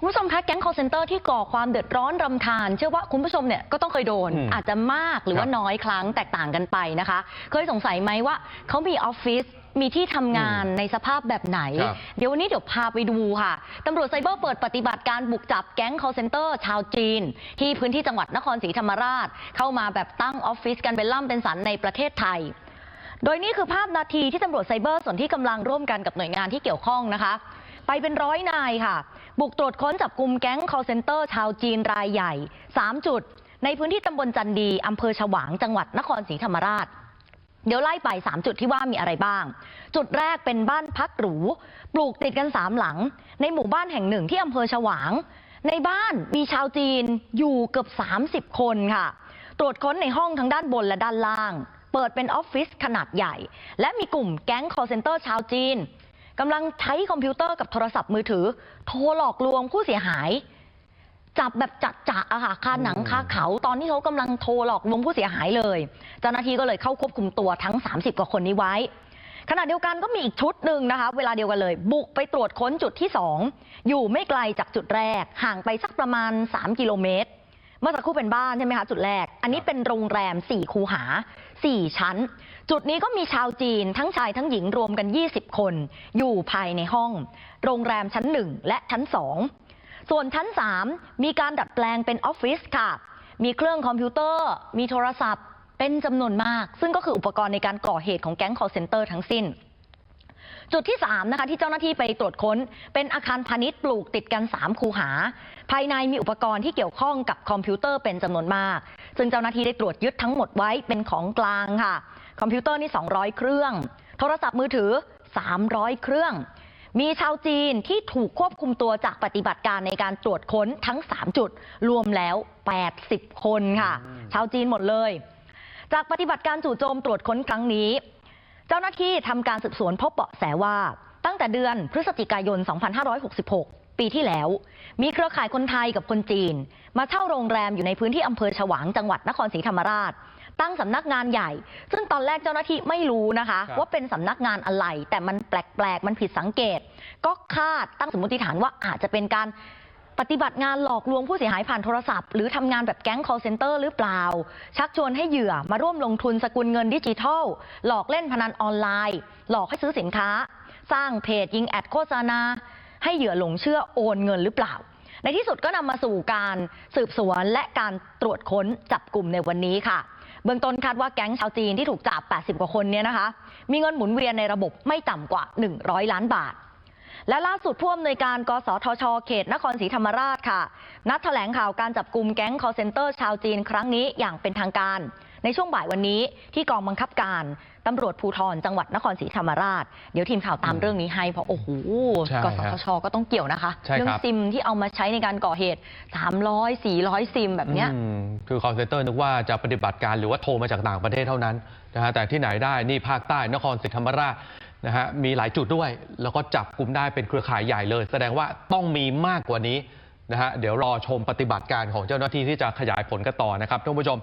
คุณผู้ชมคะแก๊ง call center ที่ก่อความเดือดร้อนรำคาญ เชื่อว่าคุณผู้ชมเนี่ยก็ต้องเคยโดน อืมอาจจะมากหรือว่าครับน้อยครั้งแตกต่างกันไปนะคะ เคยสงสัยไหมว่าเขามีออฟฟิศมีที่ทำงานในสภาพแบบไหน ครับเดี๋ยววันนี้เดี๋ยวพาไปดูค่ะตำรวจไซเบอร์เปิดปฏิบัติการบุกจับแก๊ง call center ชาวจีน ที่พื้นที่จังหวัดนครศรีธรรมราช เข้ามาแบบตั้งออฟฟิศกันเป็นล่ำเป็นสันในประเทศไทย โดยนี่คือภาพนาทีที่ตำรวจไซเบอร์ส่วนที่กำลังร่วมกันกับหน่วยงานที่เกี่ยวข้องนะคะ ไปเป็นร้อยนายค่ะ บุกตรวจค้นจับกลุ่มแก๊ง call center ชาวจีนรายใหญ่ 3 จุด ในพื้นที่ตำบลจันดีอำเภอฉวางจังหวัดนครศรีธรรมราช เดี๋ยวไล่ไป 3 จุดที่ว่ามีอะไรบ้าง จุดแรกเป็นบ้านพักหรู ปลูกติดกัน 3 หลัง ในหมู่บ้านแห่งหนึ่งที่อำเภอฉวาง ในบ้านมีชาวจีนอยู่เกือบ 30 คนค่ะ ตรวจค้นในห้องทั้งด้านบนและด้านล่าง เปิดเป็นออฟฟิศขนาดใหญ่ และมีกลุ่มแก๊ง call center ชาวจีน กำลังใช้คอมพิวเตอร์กับโทรศัพท์มือถือ โทรหลอกลวงผู้เสียหาย จับแบบจัดจะอะค่ะคาหนังคาเขา ตอนที่เขากำลังโทรหลอกลวงผู้เสียหายเลย เจ้าหน้าที่ก็เลยเข้าควบคุมตัวทั้ง 30 กว่าคนนี้ไว้ ขณะเดียวกันก็มีอีกชุดหนึ่งนะคะ เวลาเดียวกันเลย บุกไปตรวจค้นจุดที่ 2 อยู่ไม่ไกลจากจุดแรกห่างไปสักประมาณ 3 กิโลเมตร เมื่อสักครู่เป็นบ้านใช่ไหมคะจุดแรก อันนี้เป็นโรงแรม 4 คูหา 4 ชั้น จุดนี้ก็มีชาวจีนทั้งชายทั้งหญิงรวมกัน 20 คน อยู่ภายในห้อง โรงแรมชั้น 1 และชั้น 2 ส่วนชั้น 3 มีการดัดแปลงเป็นออฟฟิศค่ะ มีเครื่องคอมพิวเตอร์ มีโทรศัพท์ เป็นจำนวนมาก ซึ่งก็คืออุปกรณ์ในการก่อเหตุของแก๊ง call center ทั้งสิ้น จุดที่3นะคะที่เจ้าหน้าที่ไปตรวจค้น เป็นอาคารพาณิชย์ปลูกติดกัน 3 คูหา ภายในมีอุปกรณ์ที่เกี่ยวข้องกับคอมพิวเตอร์เป็นจำนวนมาก ซึ่งเจ้าหน้าที่ได้ตรวจยึดทั้งหมดไว้เป็นของกลางค่ะ คอมพิวเตอร์นี่ 200 เครื่อง โทรศัพท์มือถือ 300 เครื่อง มีชาวจีนที่ถูกควบคุมตัวจากปฏิบัติการในการตรวจค้นทั้ง 3 จุด รวมแล้ว 80 คนค่ะ ชาวจีนหมดเลย จากปฏิบัติการจู่โจมตรวจค้นครั้งนี้ เจ้าหน้าที่ทำการสืบสวนพบเบาะแสว่า ตั้งแต่เดือนพฤศจิกายน 2566 ปีที่แล้ว มีเครือข่ายคนไทยกับคนจีน มาเช่าโรงแรมอยู่ในพื้นที่อำเภอฉวางจังหวัดนครศรีธรรมราช ตั้งสำนักงานใหญ่ ซึ่งตอนแรกเจ้าหน้าที่ไม่รู้นะคะครับว่าเป็นสำนักงานอะไร แต่มันแปลกๆ มันผิดสังเกต ก็คาดตั้งสมมติฐานว่าอาจจะเป็นการ ปฏิบัติงานหลอกลวงผู้เสียหายผ่านโทรศัพท์ หรือทำงานแบบแก๊ง call center หรือเปล่า ชักชวนให้เหยื่อมาร่วมลงทุนสกุลเงินดิจิทัล หลอกเล่นพนันออนไลน์ หลอกให้ซื้อสินค้า สร้างเพจยิงแอดโฆษณา ให้เหยื่อหลงเชื่อโอนเงินหรือเปล่า ในที่สุดก็นำมาสู่การสืบสวนและการตรวจค้นจับกลุ่มในวันนี้ค่ะเบื้องต้นคาดว่าแก๊งชาวจีนที่ถูกจับ 80 กว่าคนเนี่ยนะคะ มีเงินหมุนเวียนในระบบไม่ต่ำกว่า 100 ล้านบาท และล่าสุดผู้อำนวยการกสทช เขตนครศรีธรรมราชค่ะ นัดแถลงข่าวการจับกลุ่มแก๊ง call center ชาวจีนครั้งนี้อย่างเป็นทางการ ในช่วงบ่ายวันนี้ที่กองบังคับการตำรวจภูธรจังหวัดนครศรีธรรมราช เดี๋ยวทีมข่าวตามเรื่องนี้ให้เพราะโอ้โหใช่กสฮะทช ก็ต้องเกี่ยวนะคะ ใช่เรื่ครับซิมที่เอามาใช้ในการก่อเหตุ 300 400 ซิมแบบเนี้ย อืมคือ call center นึกว่าจะปฏิบัติการหรือว่าโทรมาจากต่างประเทศเท่านั้นนะฮะแต่ที่ไหนได้นี่ภาคใต้นครศรีธรรมราช นะฮะมีหลายจุดด้วย แล้วก็จับกลุ่มได้เป็นเครือข่ายใหญ่เลย แสดงว่าต้องมีมากกว่านี้นะฮะเดี๋ยวรอชมปฏิบัติการของเจ้าหน้าที่ที่จะขยายผลกันต่อนะครับท่านผู้ชม